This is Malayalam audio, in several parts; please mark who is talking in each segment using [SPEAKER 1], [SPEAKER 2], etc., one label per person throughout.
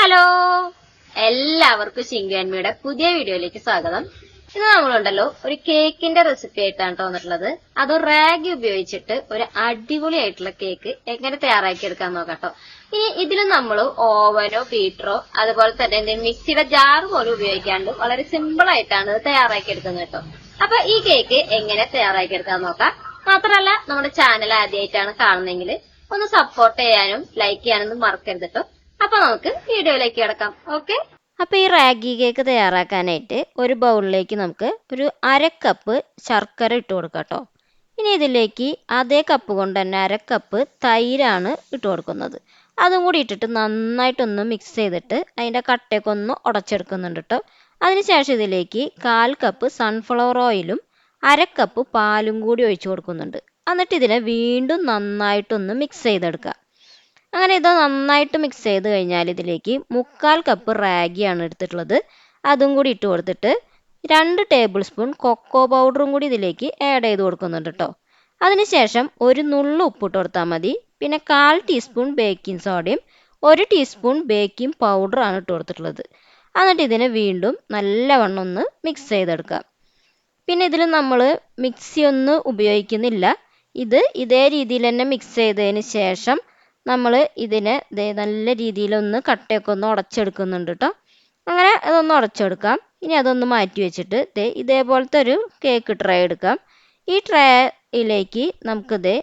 [SPEAKER 1] ഹലോ. എല്ലാവർക്കും ശിങ്കാൻമിയുടെ പുതിയ വീഡിയോയിലേക്ക് സ്വാഗതം. ഇന്ന് നമ്മളുണ്ടല്ലോ ഒരു കേക്കിന്റെ റെസിപ്പി ആയിട്ടാണ് തോന്നിട്ടുള്ളത് അത് റാഗി ഉപയോഗിച്ചിട്ട് ഒരു അടിപൊളി ആയിട്ടുള്ള കേക്ക് എങ്ങനെ തയ്യാറാക്കി എടുക്കാൻ നോക്കാട്ടോ ഇനി ഇതിൽ നമ്മൾ ഓവനോ ബീറ്ററോ അതുപോലെ തന്നെ എന്തെങ്കിലും മിക്സിയുടെ ജാർ പോലും ഉപയോഗിക്കാണ്ട് വളരെ സിമ്പിൾ ആയിട്ടാണ് ഇത് തയ്യാറാക്കി എടുക്കുന്നത് കേട്ടോ. അപ്പൊ ഈ കേക്ക് എങ്ങനെ തയ്യാറാക്കി എടുക്കാൻ നോക്കാം. മാത്രമല്ല നമ്മുടെ ചാനൽ ആദ്യമായിട്ടാണ് കാണുന്നതെങ്കിൽ ഒന്ന് സപ്പോർട്ട് ചെയ്യാനും ലൈക്ക് ചെയ്യാനൊന്നും മറക്കരുത് കേട്ടോ. അപ്പൊ നമുക്ക് വീഡിയോയിലേക്ക് കിടക്കാം. ഓക്കെ അപ്പൊ ഈ റാഗി കേക്ക് തയ്യാറാക്കാനായിട്ട് ഒരു ബൗളിലേക്ക് നമുക്ക് ഒരു അര കപ്പ് ശർക്കര ഇട്ട് കൊടുക്കാം കേട്ടോ ഇനി ഇതിലേക്ക് അതേ കപ്പ് കൊണ്ട് തന്നെ അര കപ്പ് തൈരാണ് ഇട്ട് കൊടുക്കുന്നത്. അതും കൂടി ഇട്ടിട്ട് നന്നായിട്ടൊന്ന് മിക്സ് ചെയ്തിട്ട് അതിന്റെ കട്ടയൊക്കെ ഒന്ന് ഉടച്ചെടുക്കുന്നുണ്ട് കേട്ടോ അതിനുശേഷം ഇതിലേക്ക് കാൽ കപ്പ് സൺഫ്ലവർ ഓയിലും അര കപ്പ് പാലും കൂടി ഒഴിച്ചു കൊടുക്കുന്നുണ്ട്. എന്നിട്ട് ഇതിനെ വീണ്ടും നന്നായിട്ടൊന്ന് മിക്സ് ചെയ്തെടുക്കുക. അങ്ങനെ ഇത് നന്നായിട്ട് മിക്സ് ചെയ്ത് കഴിഞ്ഞാൽ ഇതിലേക്ക് മുക്കാൽ കപ്പ് റാഗിയാണ് എടുത്തിട്ടുള്ളത്. അതും കൂടി ഇട്ട് കൊടുത്തിട്ട് രണ്ട് ടേബിൾ സ്പൂൺ കൊക്കോ പൗഡറും കൂടി ഇതിലേക്ക് ആഡ് ചെയ്ത് കൊടുക്കുന്നുണ്ട് കേട്ടോ അതിനുശേഷം ഒരു നുള്ളു ഉപ്പിട്ട് കൊടുത്താൽ മതി. പിന്നെ കാൽ ടീസ്പൂൺ ബേക്കിംഗ് സോഡയും ഒരു ടീസ്പൂൺ ബേക്കിംഗ് പൗഡറാണ് ഇട്ട് കൊടുത്തിട്ടുള്ളത്. എന്നിട്ട് ഇതിനെ വീണ്ടും നല്ലവണ്ണം ഒന്ന് മിക്സ് ചെയ്തെടുക്കാം. പിന്നെ ഇതിൽ നമ്മൾ മിക്സി ഒന്നും ഉപയോഗിക്കുന്നില്ല. ഇത് ഇതേ രീതിയിൽ തന്നെ മിക്സ് ചെയ്തതിന് ശേഷം നമ്മൾ ഇതിനെ നല്ല രീതിയിലൊന്ന് കട്ടയൊക്കെ ഒന്ന് ഉടച്ചെടുക്കുന്നുണ്ട് കേട്ടോ അങ്ങനെ അതൊന്ന് ഉടച്ചെടുക്കാം. ഇനി അതൊന്ന് മാറ്റി വെച്ചിട്ട് ദേ ഇതേപോലത്തെ ഒരു കേക്ക് ട്രേ എടുക്കാം. ഈ ട്രേയിലേക്ക് നമുക്ക് ദേ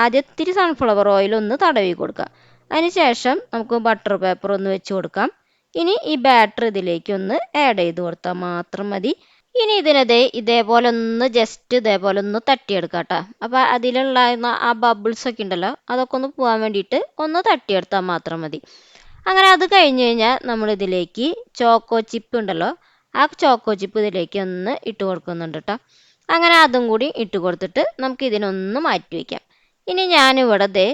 [SPEAKER 1] ആദ്യത്തിരി സൺഫ്ലവർ ഓയിൽ ഒന്ന് തടവി കൊടുക്കാം. അതിനുശേഷം നമുക്ക് ബട്ടർ പേപ്പർ ഒന്ന് വെച്ച് കൊടുക്കാം. ഇനി ഈ ബാറ്റർ ഇതിലേക്ക് ഒന്ന് ആഡ് ചെയ്ത് കൊടുത്താൽ മാത്രം മതി. ഇനി ഇതിനത് ഇതേപോലെ ഒന്ന് ജസ്റ്റ് ഇതേപോലെ ഒന്ന് തട്ടിയെടുക്കാം കേട്ടോ അപ്പോൾ അതിലുള്ള ആ ബബിൾസ് ഒക്കെ ഉണ്ടല്ലോ അതൊക്കെ ഒന്ന് പോകാൻ വേണ്ടിയിട്ട് ഒന്ന് തട്ടിയെടുത്താൽ മാത്രം മതി. അങ്ങനെ അത് കഴിഞ്ഞ് കഴിഞ്ഞാൽ നമ്മൾ ഇതിലേക്ക് ചോക്കോ ചിപ്പ് ഉണ്ടല്ലോ ആ ചോക്കോ ചിപ്പ് ഇതിലേക്ക് ഒന്ന് ഇട്ട് കൊടുക്കുന്നുണ്ട് കേട്ടോ അങ്ങനെ അതും കൂടി ഇട്ട് കൊടുത്തിട്ട് നമുക്ക് ഇതിനൊന്ന് മാറ്റി വയ്ക്കാം ഇനി ഞാനിവിടെ ദേ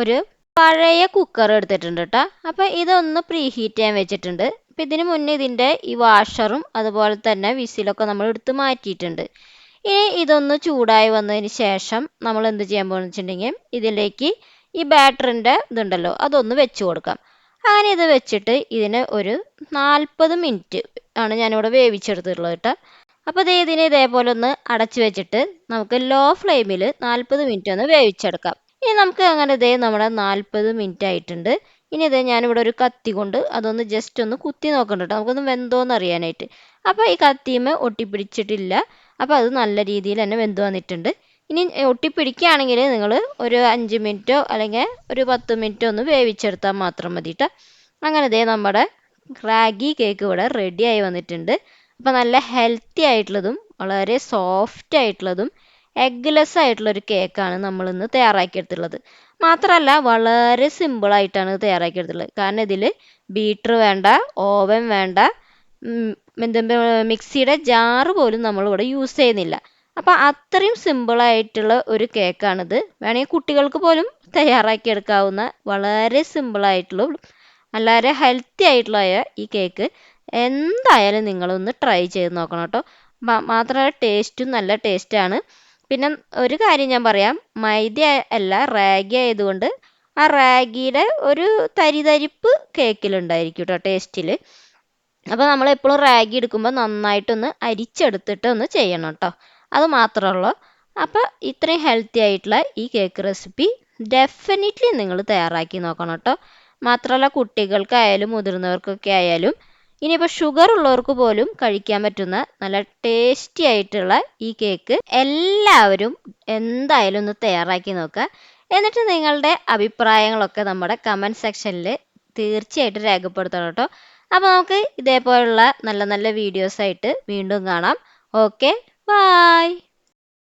[SPEAKER 1] ഒരു പഴയ കുക്കർ എടുത്തിട്ടുണ്ട് കേട്ടോ അപ്പോൾ ഇതൊന്ന് പ്രീ ഹീറ്റ് ചെയ്യാൻ വെച്ചിട്ടുണ്ട്. അപ്പം ഇതിന് മുന്നേ ഇതിന്റെ ഈ വാഷറും അതുപോലെ തന്നെ വിസിലൊക്കെ നമ്മൾ എടുത്ത് മാറ്റിയിട്ടുണ്ട്. ഇനി ഇതൊന്ന് ചൂടായി വന്നതിന് ശേഷം നമ്മൾ എന്ത് ചെയ്യാൻ പോകുന്ന വെച്ചിട്ടുണ്ടെങ്കിൽ ഇതിലേക്ക് ഈ ബാറ്ററിന്റെ ഇതുണ്ടല്ലോ അതൊന്ന് വെച്ച് കൊടുക്കാം. അങ്ങനെ ഇത് വെച്ചിട്ട് ഇതിന് ഒരു നാൽപ്പത് മിനിറ്റ് ആണ് ഞാനിവിടെ വേവിച്ചെടുത്തിട്ടുള്ളത് കേട്ടോ. അപ്പോൾ ഇത് ഇതിനെ ഇതേപോലെ ഒന്ന് അടച്ചു വെച്ചിട്ട് നമുക്ക് ലോ ഫ്ലെയിമിൽ നാൽപ്പത് മിനിറ്റ് ഒന്ന് വേവിച്ചെടുക്കാം. ഇനി നമുക്ക് അങ്ങനെ ഇതേ നമ്മുടെ നാൽപ്പത് മിനിറ്റ് ആയിട്ടുണ്ട്. ഇനി ഇത് ഞാനിവിടെ ഒരു കത്തി കൊണ്ട് അതൊന്ന് ജസ്റ്റ് ഒന്ന് കുത്തി നോക്കണ്ട നമുക്കൊന്ന് വെന്തോന്ന് അറിയാനായിട്ട്. അപ്പോൾ ഈ കത്തിയുമേ ഒട്ടിപ്പിടിച്ചിട്ടില്ല. അപ്പോൾ അത് നല്ല രീതിയിൽ തന്നെ വെന്ത് വന്നിട്ടുണ്ട്. ഇനി ഒട്ടിപ്പിടിക്കുകയാണെങ്കിൽ നിങ്ങൾ ഒരു അഞ്ച് മിനിറ്റോ അല്ലെങ്കിൽ ഒരു പത്ത് മിനിറ്റോ ഒന്ന് വേവിച്ചെടുത്താൽ മാത്രം മതി കേട്ടോ അങ്ങനെ ഇതേ നമ്മുടെ റാഗി കേക്ക് ഇവിടെ റെഡിയായി വന്നിട്ടുണ്ട്. അപ്പോൾ നല്ല ഹെൽത്തി ആയിട്ടുള്ളതും വളരെ സോഫ്റ്റ് ആയിട്ടുള്ളതും എഗ്ഗ്ലെസ് ആയിട്ടുള്ള ഒരു കേക്കാണ് നമ്മൾ ഇന്ന് തയ്യാറാക്കിയെടുത്തുള്ളത് മാത്രമല്ല വളരെ സിമ്പിളായിട്ടാണ് തയ്യാറാക്കിയെടുത്തുള്ളത് കാരണം ഇതിൽ ബീറ്റർ വേണ്ട ഓവൻ വേണ്ട എന്താ മിക്സിയുടെ ജാറ് പോലും നമ്മളിവിടെ യൂസ് ചെയ്യുന്നില്ല. അപ്പോൾ അത്രയും സിമ്പിളായിട്ടുള്ള ഒരു കേക്കാണിത്. വേണമെങ്കിൽ കുട്ടികൾക്ക് പോലും തയ്യാറാക്കിയെടുക്കാവുന്ന വളരെ സിമ്പിളായിട്ടുള്ള വളരെ ഹെൽത്തി ആയിട്ടുള്ള ഈ കേക്ക്. എന്തായാലും നിങ്ങളൊന്ന് ട്രൈ ചെയ്ത് നോക്കണം കേട്ടോ. മാത്രമല്ല ടേസ്റ്റും നല്ല ടേസ്റ്റാണ്. പിന്നെ ഒരു കാര്യം ഞാൻ പറയാം. മൈദ അല്ല റാഗി ആയതുകൊണ്ട് ആ റാഗിയുടെ ഒരു തരിതരിപ്പ് കേക്കിലുണ്ടായിരിക്കും കേട്ടോ ടേസ്റ്റിൽ അപ്പോൾ നമ്മൾ എപ്പോഴും റാഗി എടുക്കുമ്പോൾ നന്നായിട്ടൊന്ന് അരിച്ചെടുത്തിട്ട് ഒന്ന് ചെയ്യണം കേട്ടോ അത് മാത്രമുള്ളൂ അപ്പോൾ ഇത്രയും ഹെൽത്തി ആയിട്ടുള്ള ഈ കേക്ക് റെസിപ്പി ഡെഫിനറ്റ്ലി നിങ്ങൾ തയ്യാറാക്കി നോക്കണം കേട്ടോ മാത്രമല്ല കുട്ടികൾക്കായാലും മുതിർന്നവർക്കൊക്കെ ആയാലും ഇനിയിപ്പോൾ ഷുഗർ ഉള്ളവർക്ക് പോലും കഴിക്കാൻ പറ്റുന്ന നല്ല ടേസ്റ്റി ആയിട്ടുള്ള ഈ കേക്ക് എല്ലാവരും എന്തായാലും ഒന്ന് തയ്യാറാക്കി നോക്കുക. എന്നിട്ട് നിങ്ങളുടെ അഭിപ്രായങ്ങളൊക്കെ നമ്മുടെ കമന്റ് സെക്ഷനിൽ തീർച്ചയായിട്ടും രേഖപ്പെടുത്തണം കേട്ടോ. അപ്പോൾ നമുക്ക് ഇതേപോലുള്ള നല്ല നല്ല വീഡിയോസായിട്ട് വീണ്ടും കാണാം. Okay bye